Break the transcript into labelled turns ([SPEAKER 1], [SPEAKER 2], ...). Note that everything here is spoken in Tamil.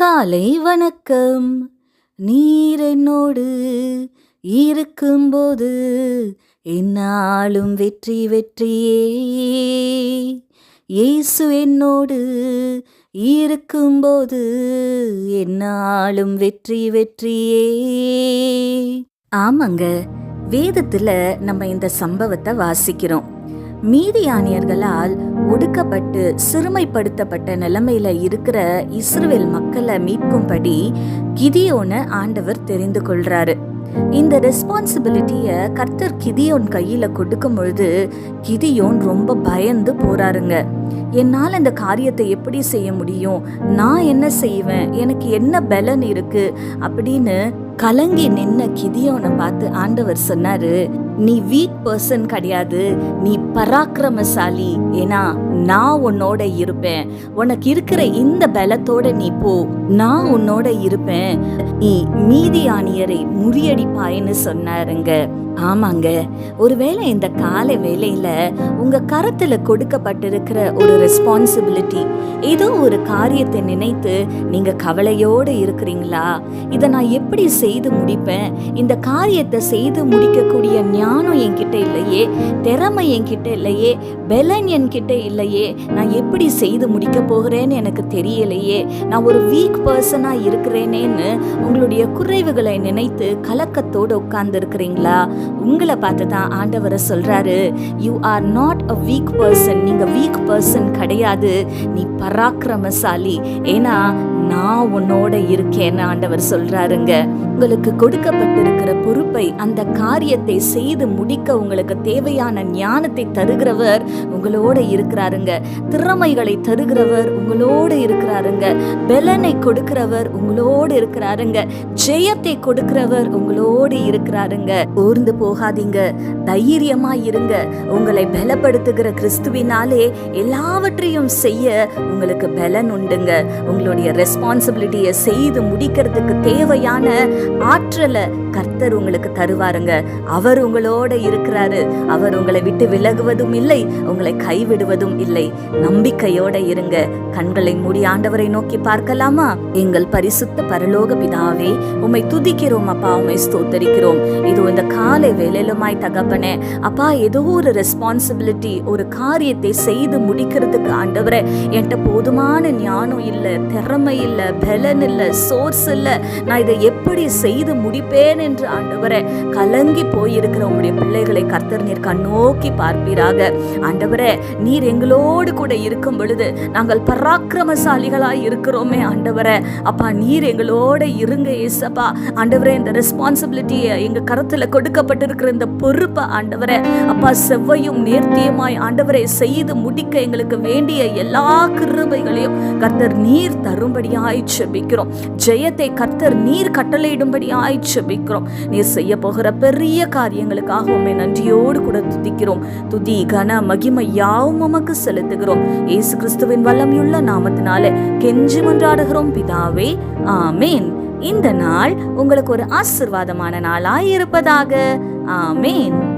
[SPEAKER 1] காலை வணக்கம். நீர் என்னோடு இருக்கும்போது என்னாலும் வெற்றி வெற்றியே. இயேசு என்னோடு இருக்கும்போது என்னாலும் வெற்றி வெற்றியே. ஆமாங்க வேதத்தில் நம்ம இந்த சம்பவத்தை வாசிக்கிறோம். மீதியானியர்களால் ஒடுக்கப்பட்டு சிறுமைப்படுத்தப்பட்ட நிலைமையில இருக்கிற இஸ்ரேல் மக்களை மீட்கும்படி கிதியோன ஆண்டவர் தெரிந்து கொள்றாரு. இந்த ரெஸ்பான்சிபிலிட்டியை கர்த்தர் கிதியோன் கையில் கொடுக்கும் பொழுது கிதியோன் ரொம்ப பயந்து போறாருங்க. என்னால் இந்த காரியத்தை எப்படி செய்ய முடியும்? நான் என்ன செய்வேன்? எனக்கு என்ன பலன் இருக்கு? அப்படின்னு கலங்கி நின்ன கிதியோனை பார்த்து ஆண்டவர் சொன்னாரு நீ வீக் பர்சன் கிடையாது. நீ பராக்கிரமசாலி. ஏன்னா நான் உன்னோட இருப்பேன். உனக்கு இருக்கிற இந்த பலத்தோட நீ போ. நான் உன்னோட இருப்பேன். நீ மீதியானியரை முறியடிப்பாயின்னு சொன்னாருங்க. ஆமாங்க. ஒருவேளை இந்த காலை வேலையில உங்க கரத்துல கொடுக்கப்பட்டிருக்கிற ஒரு ரெஸ்பான்சிபிலிட்டி ஏதோ ஒரு காரியத்தை நினைத்து நீங்க கவலையோடு இருக்கிறீங்களா? இதை நான் எப்படி செய்து முடிப்பேன்? இந்த காரியத்தை செய்து முடிக்கக்கூடிய ஞானம் என்கிட்ட இல்லையே திறமை என்கிட்ட இல்லையே பெலன் என்கிட்ட இல்லையே நான் எப்படி செய்து முடிக்க போகிறேன்னு எனக்கு தெரியலையே நான் ஒரு வீக் பர்சனா இருக்கிறேனேன்னு உங்களுடைய குறைவுகளை நினைத்து கலக்கத்தோடு உட்கார்ந்து இருக்கிறீங்களா உங்களை பார்த்து தான் ஆண்டவரை சொல்றாரு you are not a weak person நீங்க வீக் பர்சன் கிடையாது. நீ பராக்கிரமசாலி. ஏன்னா நான் உன்னோட இருக்கேன்னு ஆண்டவர் சொல்றாருங்க. உங்களுக்கு கொடுக்கப்பட்டிருக்கிற பொறுப்பை அந்த காரியத்தை செய்து முடிக்க உங்களுக்கு தேவையான ஞானத்தை தருகிறவர் உங்களோட இருக்கிறாருங்க. திறமைகளை தருகிறவர் உங்களோட இருக்கிறாருங்க. பெலனை கொடுக்கிறவர் உங்களோடு இருக்கிறாருங்க. ஜெயத்தை கொடுக்கிறவர் உங்களோடு இருக்கிறாருங்க. ஊர்ந்து போகாதீங்க. தைரியமா இருங்க. உங்களை பலப்படுத்துகிற கிறிஸ்துவினாலே எல்லாவற்றையும் செய்ய உங்களுக்கு பலன் உண்டுங்க. உங்களுடைய ரெஸ்பான்சிபிலிட்டியை செய்து முடிக்கிறதுக்கு தேவையான ஆற்றலை கர்த்தர் உங்களுக்கு தருவாருங்க. அவர் உங்களோட இருக்கிறாரு. அவர் உங்களை விட்டு விலகுவதும் இல்லை உங்களை கைவிடுவதும் இல்லை. நம்பிக்கையோட இருங்க. கண்களை மூடி ஆண்டவரை நோக்கி பார்க்கலாமா? எங்கள் பரிசுத்த பரலோக பிதாவே உம்மை துதிக்கிறோம் அப்பா உம்மை ஸ்தோத்தரிக்கிறோம். இது இந்த காலை வேலையிலுமாய் தகப்பனே அப்பா ஏதோ ஒரு ரெஸ்பான்சிபிலிட்டி ஒரு காரியத்தை செய்து முடிக்கிறதுக்கு ஆண்டவரை என்கிட்ட போதுமான ஞானம் இல்லை திறமை இல்லை பலன் இல்லை சோர்ஸ் இல்லை. நான் இதை எப்படி செய்து முடிப்பேன் என்று ஆண்டவரை கலங்கி போயிருக்கிற உங்களுடைய பிள்ளைகளை கர்த்தர் நீர் கண்ணோக்கி பார்ப்பீராக. ஆண்டவரே நீர் எங்களோடு கூட இருக்கும் பொழுது நாங்கள் பராக்கிரமசாலிகளாய் இருக்கிறோமே ஆண்டவரே. அப்பா நீர் எங்களோட இருங்க ஏசப்பா. ஆண்டவரே இந்த ரெஸ்பான்சிபிலிட்டியை எங்க கரத்தில் கொடுக்கப்பட்டிருக்கிற இந்த பொறுப்பை ஆண்டவரே அப்பா செவ்வையும் நேர்த்தியுமாய் ஆண்டவரை செய்து முடிக்க எங்களுக்கு வேண்டிய எல்லா கிருபைகளையும் கர்த்தர் நீர் தரும்படி தரும்படியாய் செபிக்கிறோம். ஜெயத்தை கர்த்தர் நீர் கட்டளையிடும்படியாய் செபிக்கிறோம். நீர் செய்ய போகிற பெரிய காரியங்களுக்காக உண்மை நன்றியோடு கூட துதிக்கிறோம். துதி கன மகிமை யாவும் உமக்கு செலுத்துகிறோம். இயேசு கிறிஸ்துவின் வல்லமையுள்ள நாமத்தினால கெஞ்சி மன்றாடுகிறோம். பிதாவே ஆமேன். இந்த நாள் உங்களுக்கு ஒரு ஆசிர்வாதமான நாளாய் இருப்பதாக. ஆமேன்.